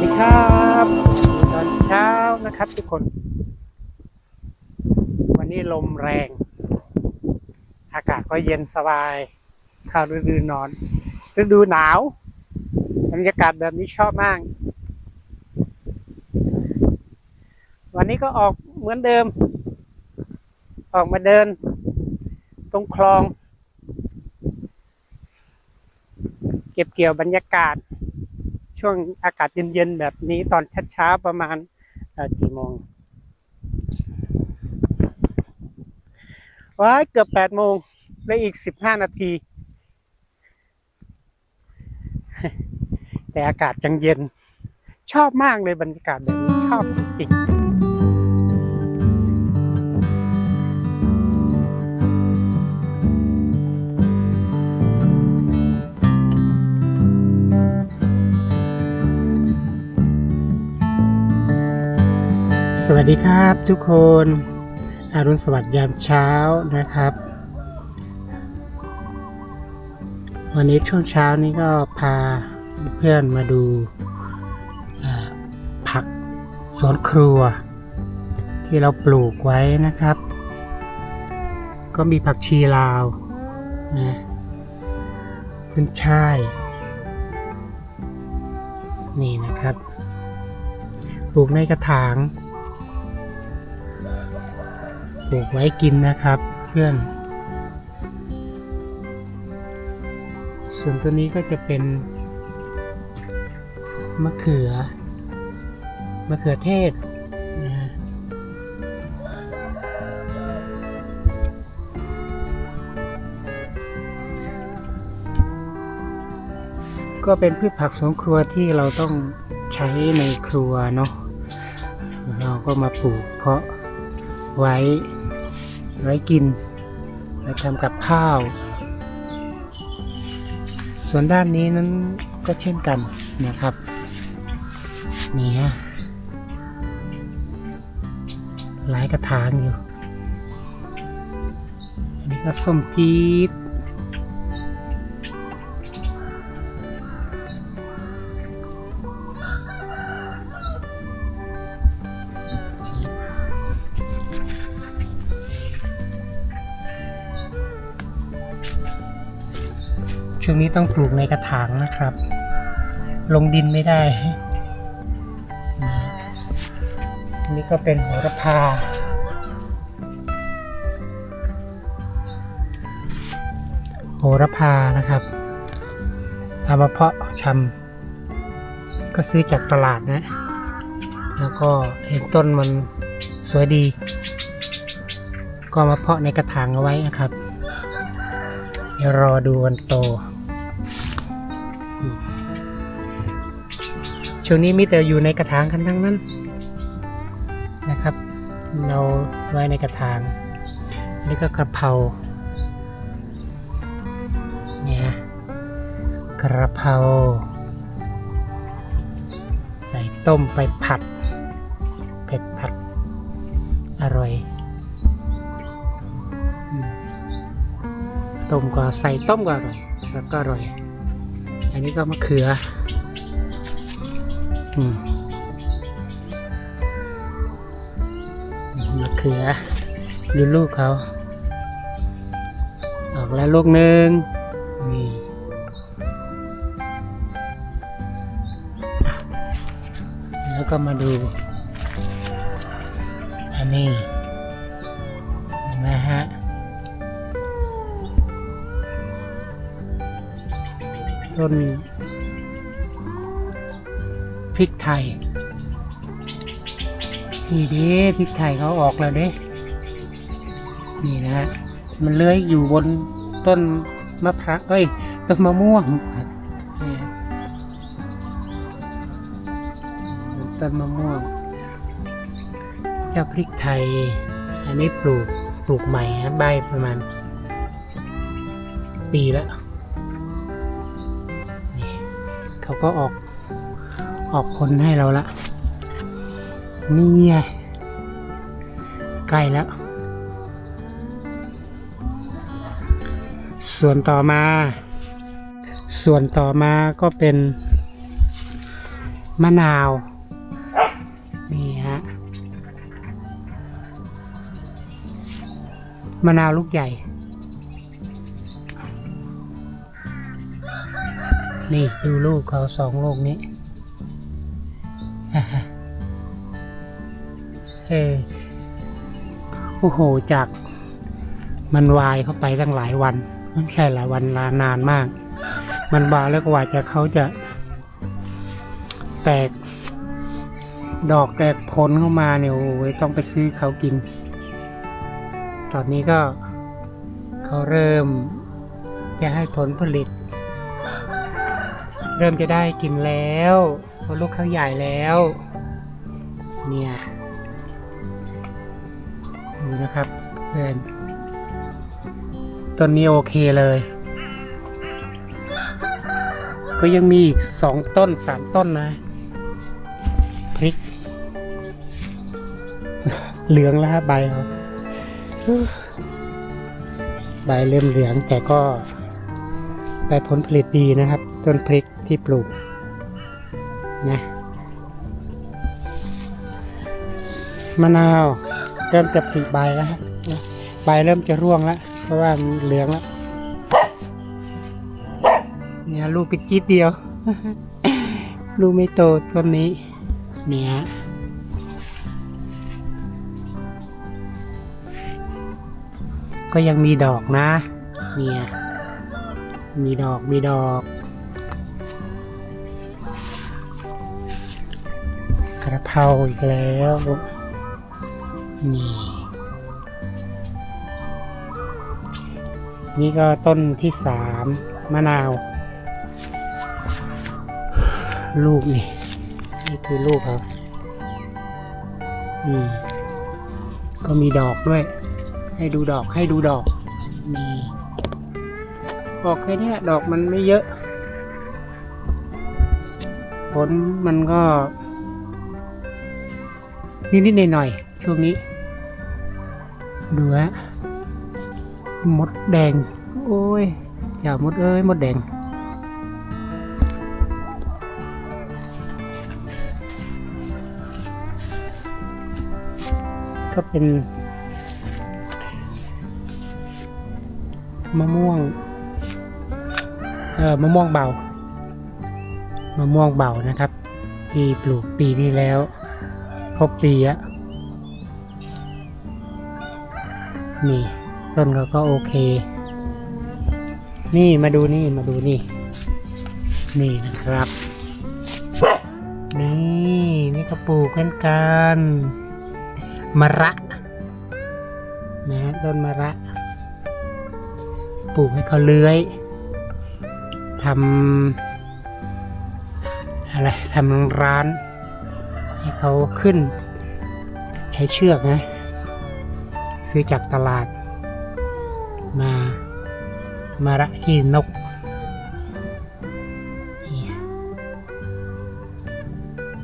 ดีครับตอนเช้านะครับทุกคน วันนี้ลมแรง อากาศก็เย็นสบาย เข้าฤดูนอน ฤดูหนาวบรรยากาศแบบนี้ชอบมาก วันนี้ก็ออกเหมือนเดิม ออกมาเดิน ตรงคลอง เก็บเกี่ยวบรรยากาศ ช่วงอากาศเย็นๆแบบนี้ตอนเช้าๆประมาณกี่โมงว้ายเกือบแปดโมงเหลืออีกสิบห้านาที แต่อากาศยังเย็น ชอบมากเลยบรรยากาศแบบนี้ชอบจริงๆ วัสดีครับทุกคนอรุณสวัสดิ์ยามเช้านะครับ วันนี้ช่วงเช้านี้ก็พาเพื่อนมาดูผักสวนครัว ที่เราปลูกไว้นะครับ ก็มีผักชีลาวนะขึ้นช่าย นี่นะครับ ปลูกในกระถาง ปลูกไว้กินนะครับ เพื่อน ส่วนตัวนี้ก็จะเป็น มะเขือ มะเขือเทศนะก็เป็นพืชผักสวนครัวที่เราต้องใช้ในครัวเนาะเราก็มาปลูกเพาะไว้ ไว้กินไว้ทำกับข้าว ส่วนด้านนี้นั้นก็เช่นกันนะครับ นี่ฮะหลายกระถางอยู่ อันนี้ก็ส้มจี๊ด ช่วงนี้ต้องปลูกในกระถางนะครับ ลงดินไม่ได้นะอันนี้ก็เป็นโหระพา โหระพานะครับเอามาเพาะชำก็ซื้อจากตลาดนะ แล้วก็เห็นต้นมันสวยดี ก็มาเพาะในกระถางเอาไว้นะครับ เดี๋ยวรอดูวันโต ช่วงนี้มีแต่อยู่ในกระถางกันทั้งนั้นนะครับ เราไว้ในกระถาง อันนี้ก็กระเพราเนี่ยกระเพราใส่ต้มไปผัดเผ็ดผัด อร่อยต้มก็ใส่ต้มก็อร่อยแล้วก็อร่อย อันนี้ก็มะเขือ มะเขือดูลูกเขา ออกแล้วลูกหนึ่งนี่แล้วก็มาดู อันนี้เห็นไหมฮะต้น ริกไทย นี่เด้พริกไทยเขาออกแล้วเด้ นี่นะฮะ มันเลื้อยอยู่บนต้นมะพร้าวเอ้ย ต้นมะม่วงนี่ต้นมะม่วง เจ้าพริกไทย อันนี้ปลูก ปลูกใหม่ฮะใบประมาณ ปีแล้วเขาก็ออก ออกผลให้เราละ นี่ไงใกล้แล้ว ส่วนต่อมา ส่วนต่อมาก็เป็น มะนาว นี่ฮะ มะนาวลูกใหญ่ นี่ดูลูกเขาสองลูกนี้ เฮ้โอ้โห จากมันวายเข้าไปตั้งหลายวันไม่ใช่หลายวันลานานมาก มันวายแล้วกว่าจะเขาจะ แตก ดอกแตกผลเข้ามาเนี่ยโอ้ยต้องไปซื้อเขากิน ตอนนี้ก็เขาเริ่มจะให้ผลผลิต เริ่มจะได้กินแล้ว ราะลูกเขาใหญ่แล้ว เนี่ยดูนะครับเพื่อนต้นนี้โอเคเลย ก็ยังมีอีกสองต้นสามต้นนะ พริก เหลืองแล้วฮะใบเขาใบเริ่มเหลืองแต่ก็ได้ผลผลิตดีนะครับ ต้นพริกที่ปลูก นะมะนาวเริ่มจะผลิใบแล้วฮะใบเริ่มจะร่วงแล้ว เพราะว่ามันเหลืองแล้ว เนี่ยลูกกระจิตเดียว ลูกไม่โตต้นนี้ เนี่ยก็ยังมีดอกนะ เนี่ย มีดอก มีดอก ระเพราอีกแล้ว นี่ นี่ก็ต้นที่สามมะนาว ลูกนี่ นี่คือลูกเขาอืม ก็มีดอกด้วย ให้ดูดอกให้ดูดอกนี่บอกแค่นี้ดอกมันไม่เยอะผลมันก็ นิดๆหน่อยๆช่วงนี้ ดูฮะมดแดง โอ้ยอย่ามดเอ้ยมดแดง ก็เป็นมะม่วง เอ่อ มะม่วงเบามะม่วงเบานะครับ ที่ปลูกปีที่แล้ว ครบปีอะนี่ต้นเขาก็โอเค นี่มาดูนี่มาดูนี่ นี่นะครับ นี่นี่ก็ปลูกกันกันมะระนะฮะต้นมะระ ปลูกให้เขาเลื้อยทำอะไรทำร้าน ให้เขาขึ้น ใช้เชือกนะ ซื้อจากตลาด มามาระขี้นก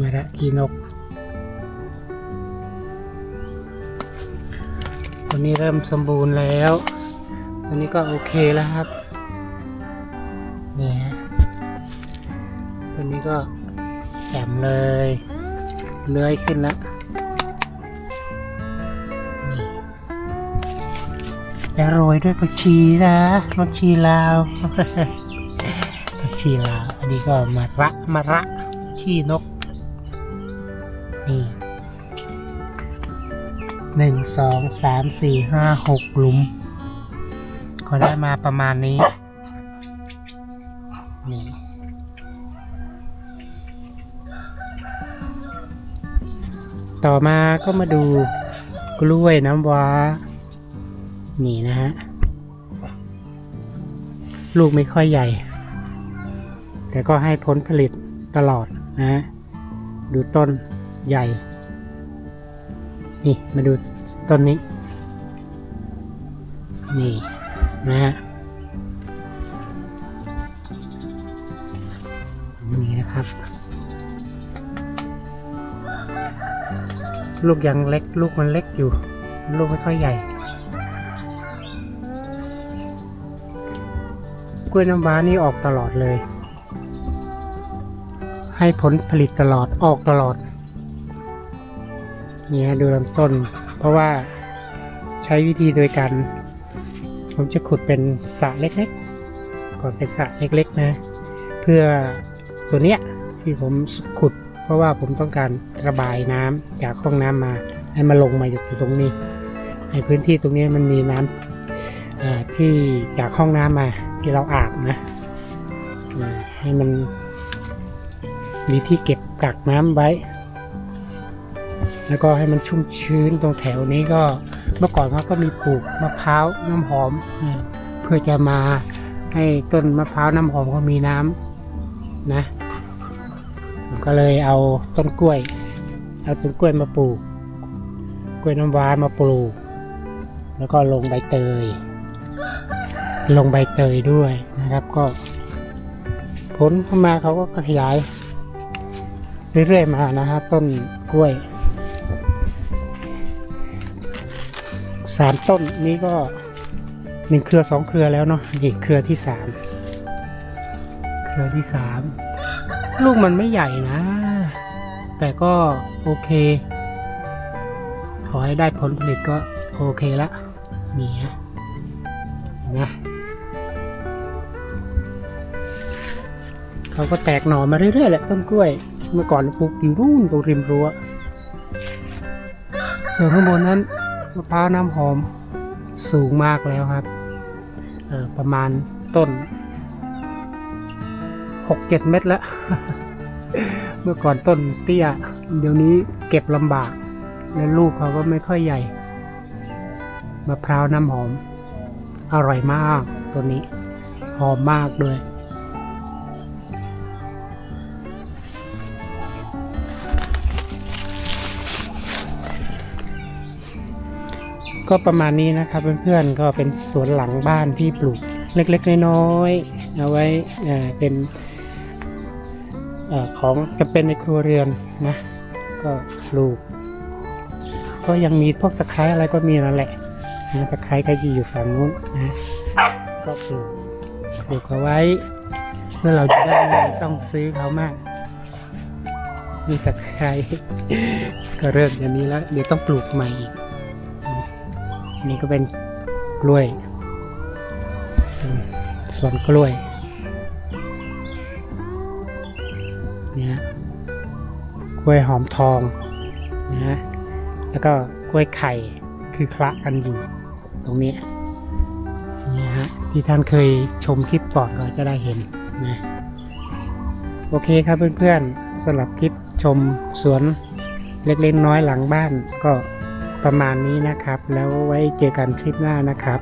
มาระขี้นก ตัวนี้เริ่มสมบูรณ์แล้ว ตัวนี้ก็โอเคแล้วครับ นี่ฮะ ตัวนี้ก็แจ่มเลย เลื้อยขึ้นแล้วแล้วโรยด้วยผักชีนะผักชีลาวผักชีลาว อันนี้ก็มาระมาระขี้นก นี่หนึ่งสองสามสี่ห้าหกหลุม ก็ได้มาประมาณนี้ ต่อมาก็มาดูกล้วยน้ำว้า นี่นะฮะ ลูกไม่ค่อยใหญ่ แต่ก็ให้ผลผลิตตลอดนะฮะ ดูต้นใหญ่ นี่มาดูต้นนี้ นี่นะฮะ นี่นะครับ ลูกยังเล็ก ลูกมันเล็กอยู่ ลูกไม่ค่อยใหญ่ กล้วยน้ำว้านี่ออกตลอดเลย ให้ผลผลิตตลอดออกตลอด เนี่ฮะดูลำต้น เพราะว่าใช้วิธีโดยการผมจะขุดเป็นสระเล็กๆ ก่อนเป็นสระเล็กๆนะ เพื่อตัวเนี้ยที่ผมขุด เพราะว่าผมต้องการระบายน้ำจากห้องน้ำมา ให้มาลงมาอยู่ตรงนี้ ในพื้นที่ตรงนี้มันมีน้ำเอ่อที่จากห้องน้ำมาที่เราอาบนะให้มันมีที่เก็บกักน้ำไว้ แล้วก็ให้มันชุ่มชื้นตรงแถวนี้ก็เมื่อก่อนเขาก็มีปลูกมะพร้าวน้ำหอม เพื่อจะมาให้ต้นมะพร้าวน้ำหอมเขามีน้ำนะ ผมก็เลยเอาต้นกล้วย เอาต้นกล้วยมาปลูก กล้วยน้ำว้ามาปลูก แล้วก็ลงใบเตย ลงใบเตยด้วยนะครับ ก็ ผลเข้ามาเขาก็ขยาย เรื่อยๆมานะครับ ต้นกล้วยสามต้นนี้ก็หนึ่งเครือสองเครือแล้วเนาะอีกเครือที่สามเครือที่สาม ลูกมันไม่ใหญ่นะ แต่ก็โอเค ขอให้ได้ผลผลิตก็โอเคละนี่ฮะนะเขาก็แตกหน่อมาเรื่อยๆแหละต้นกล้วย เมื่อก่อนปลูกอยู่รุ่นตรงริมรั้วส่วนข้างบนนั้นมะพร้าวน้ำหอมสูงมากแล้วครับประมาณต้น หกเจ็ดเมตรแล้ว เมื่อก่อนต้นเตี้ย เดี๋ยวนี้เก็บลำบาก และลูกเขาก็ไม่ค่อยใหญ่มะพร้าวน้ำหอม อร่อยมากตัวนี้ หอมมากด้วยก็ประมาณนี้นะครับเพื่อนๆก็เป็นสวนหลังบ้านที่ปลูกเล็กๆน้อยๆเอาไว้เป็น อของจะเป็นในครัวเรือนนะ ก็ปลูก ก็ยังมีพวกตะไคร้อะไรก็มีนั่นแหละนะตะไคร้ก็อยู่ฝั่งนู้นนะก็ปลูกปลูกเอาไว้เพื่อเราจะได้ไต้องซื้อเขามากมีตะไคร้ก็เริ่มอย่างนี้แล้วเดี๋ยวต้องปลูกใหม่อีกนนี้ก็เป็นกล้วยอืมสวนกล้วย เนี่ยกล้วยหอมทองนะแล้วก็กล้วยไข่คือคละกันอยู่ตรงนี้นี่ฮะที่ท่านเคยชมคลิปก่อนก็จะได้เห็นนะโอเคครับเพื่อนๆสำหรับคลิปชมสวนเล็กๆน้อยๆหลังบ้านก็ประมาณนี้นะครับ แล้วไว้เจอกันคลิปหน้านะครับ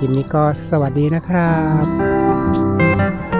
ยินนี้ก็สวัสดีนะครับ